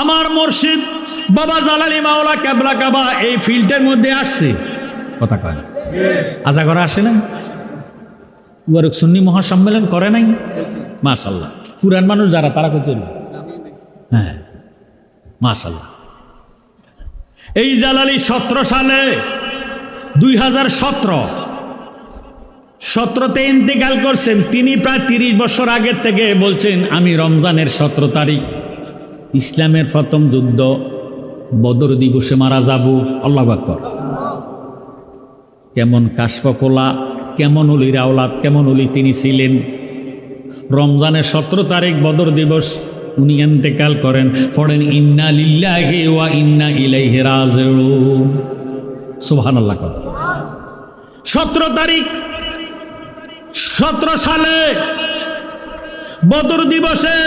আমার মুর্শিদ বাবা জালালি মাওলা ক্যাবলা কাবা, এই ফিল্ডের মধ্যে আসছে। কথা কয় আজা করে আসে না মুবারক সুন্নি মহাসম্মেলন করে নাই? মাশাল্লাহ। পুরান মানুষ যারা, তারা করতে হ্যাঁ। মাশাল্লাহ। এই জালালি সতেরো সালে দুই হাজার সতেরো, সতেরোতে ইন্তেকাল করছেন। তিনি প্রায় তিরিশ বছর আগের থেকে বলছেন, আমি রমজানের সতেরো তারিখ। ইসলামের প্রথম যুদ্ধ, বদর দিবসে মারা যাব। আল্লাহ আকবর। কেমন কাশপকোলা কেমন অলির আওলাদ, কেমন অলি তিনি ছিলেন। রমজানের সতেরো তারিখ, বদর দিবস, উনি এন্তেকাল করেন। পড়েন, ইন্না ইন্না ইলাইহি রাজিউন। সুবহানাল্লাহ সতেরো তারিখ, সতেরো সালে বদর দিবসে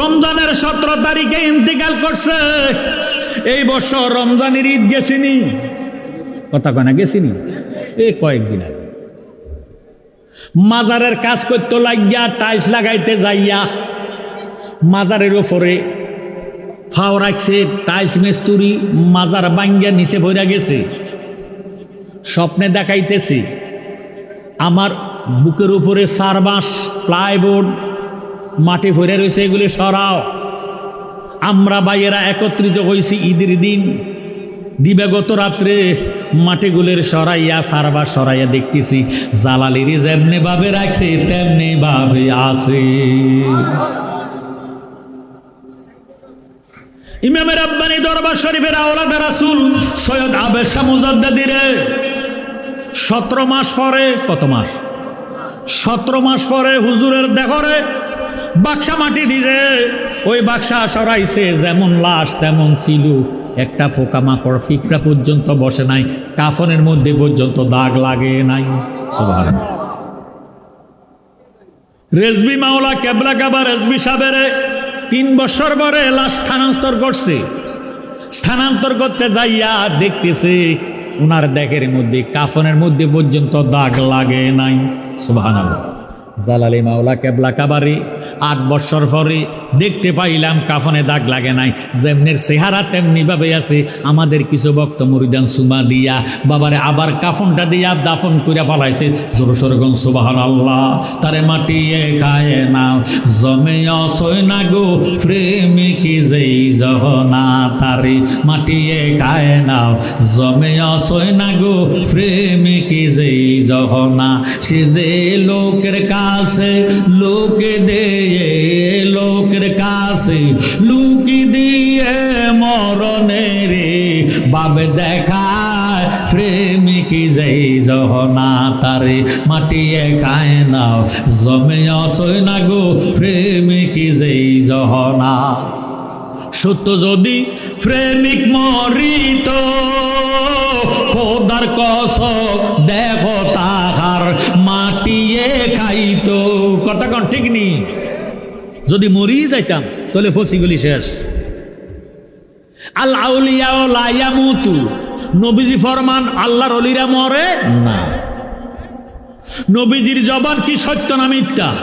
রমজানের সতেরো তারিখে ইন্তেকাল করছে। এই বছর রমজানের ঈদ গেছিনি। কথা কয় না, গেছিনি? এই কয়েকদিন আগে। মাজারের কাজ করতে লাগিয়া টাইলস লাগাইতে যাইয়া মাজারের ওপরে ফাও রাখছে, টাইলস মিস্তুরি মাজার বাঙ্গিয়া নিচে ভরা গেছে। স্বপ্নে দেখাইতেছি, আমার বুকের উপরে সারবাস, প্লাইবোর্ড মাটি ভরে রয়েছে এগুলি সরাও। আমরা বাইয়েরা একত্রিত হয়েছি ঈদের দিন। দিবাগত রাত্রে মাটিগুলের সরাইয়া সারবা সরাইয়া দেখতেছি, জালালিরি যেমনি ভাবে রাখছে, তেমনি ভাবে আছে। ইমামের আব্বানি দরবার শরীফের আওলাদ রাসুল সৈয়দ আবের শাহ মুজাদ্দিরে সতেরো মাস পরে, কত মাস? সতেরো মাস পরে হুজুরের দেখরে বাক্সা মাটি দিছে। ওই বাক্সা সরাইছে, যেমন লাশ তেমন ছিল। একটা পোকামাকড় ফিকরা পর্যন্ত বসে নাই, কাফনের মধ্যে পর্যন্ত দাগ লাগে নাই। রেজবি মাওলা কেবলা কাবা রেজবি সাহেবের তিন বছর পরে লাশ স্থানান্তর করছে। স্থানান্তর করতে যাইয়া দেখতেছে, উনার দেখের মধ্যে, কাফনের মধ্যে পর্যন্ত দাগ লাগে নাই। সুবহানাল্লাহ। জালালি মাওলা কেবলা কাবারি আট বছর পরে দেখতে পাইলাম, কাফনে দাগ লাগে নাই। যেমনের চেহারা, তেমনি ভাবে আছে। আমাদের কিছু ভক্ত মুরিদান সুমা দিয়া, বাবারে আবার কাফনটা দিয়া দাফন করে পালাইছে। জোর সরগন সুবাহান আল্লাহ তারে মাটিয়ে খায় না জমে অসই না গো প্রেমিকি যেই জহনা তারে মাটিয়ে খায় না জমে অসই না গো প্রেমিকি যেই জহনা সে যে লোকের কাছে লোকে দে লোকের কাছে লুকি দিয়ে মরণে রে বাবে দেখায়, প্রেমিকি যেই জহনা তারে মাটিয়ে খায় নাও, জমে অসই না গো প্রেমিকি যেই জহনা। সত্য যদি প্রেমিক মরিত, খোদার কস দেখো তাহার মাটিয়ে খাইতো কথা কন, ঠিক নি? যদি মরিয়ে যাইতাম, তাহলে ফসিগুলি শেষ। আল আউলিয়াও লাইয়ামুতু নবীজি ফরমান, আল্লাহর অলিরা মরে? না। নবীজির জবান কি সত্য না মিথ্যা?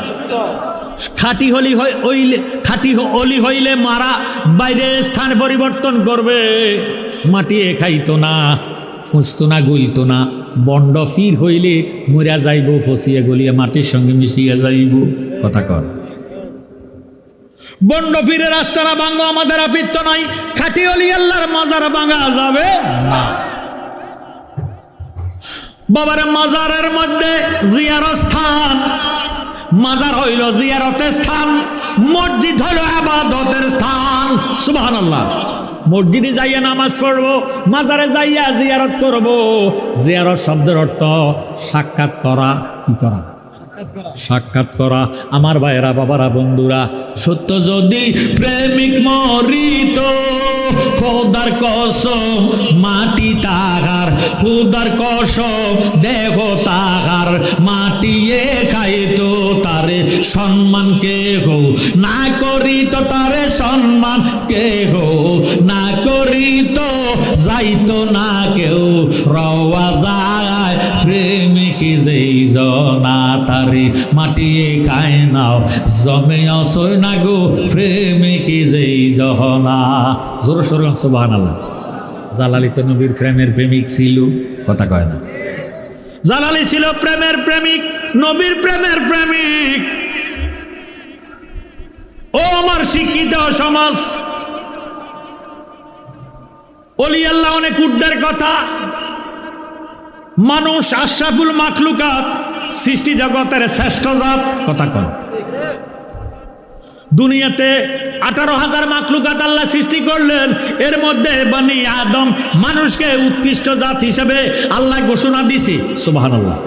খাটি হলি হই- হইলে খাটি অলি হইলে মারা বাইরে স্থান পরিবর্তন করবে। মাটিয়ে খাইতো না, ফুঁসতো না, গলিতো না। বন্ড ফির হইলে মরিয়া যাইব, ফসিয়া গলিয়া মাটির সঙ্গে মিশিয়া যাইব। কথা কর। বন্ড ফিরে রাস্তারা ভাঙ্গো আমাদের আপিত্য নাই খাটি অলি আল্লাহর মাজার ভাঙা যাবে বাবার মাজারের মধ্যে জিয়ার স্থান, মাজার হইল জিয়ারতের স্থান, মসজিদ হইল আবাদতের স্থান। সুবাহান আল্লাহ মসজিদে যাইয়া নামাজ পড়ব, মাজারে যাইয়া জিয়ারত করব। জিয়ারত শব্দের অর্থ সাক্ষাৎ করা, কি করা? সাক্ষাৎ করা আমার ভাইয়েরা, বাবারা, বন্ধুরা। সত্য যদি প্রেমিক মরিত, খোদার কসম, মাটি তাহার, খুদার কসম, দেহ তাহার মাটিয়ে খাইতো তারে সম্মান কে হো না করিত তারে সম্মান কে হো না করিত যাইতো না কেউ রওয়া যায় প্রেমিক যেই জনা। তারে মাটিয়ে খায় নাও। জমে অসই না গো প্রেমিকি যেই জহনা। জোর সোর সুবাহান আল্লাহ জালালি তো নবীর প্রেমের প্রেমিক ছিল, কথা কয় না। জালালি ছিল প্রেমের প্রেমিক, নবীর প্রেমের প্রেমিক। ও আমার শিক্ষিত সমাজ। অলি আল্লাহ অনেক উর্ধের কথা। মানুষ আশরাফুল মাখলুকাত সৃষ্টি জগতের শ্রেষ্ঠ জাত, কথা কন দুনিয়াতে আঠারো হাজার মাকলুকাত আল্লাহ সৃষ্টি করলেন। এর মধ্যে বানি আদম মানুষকে উৎকৃষ্ট জাত হিসেবে আল্লাহ ঘোষণা দিছি সুবাহ আল্লাহ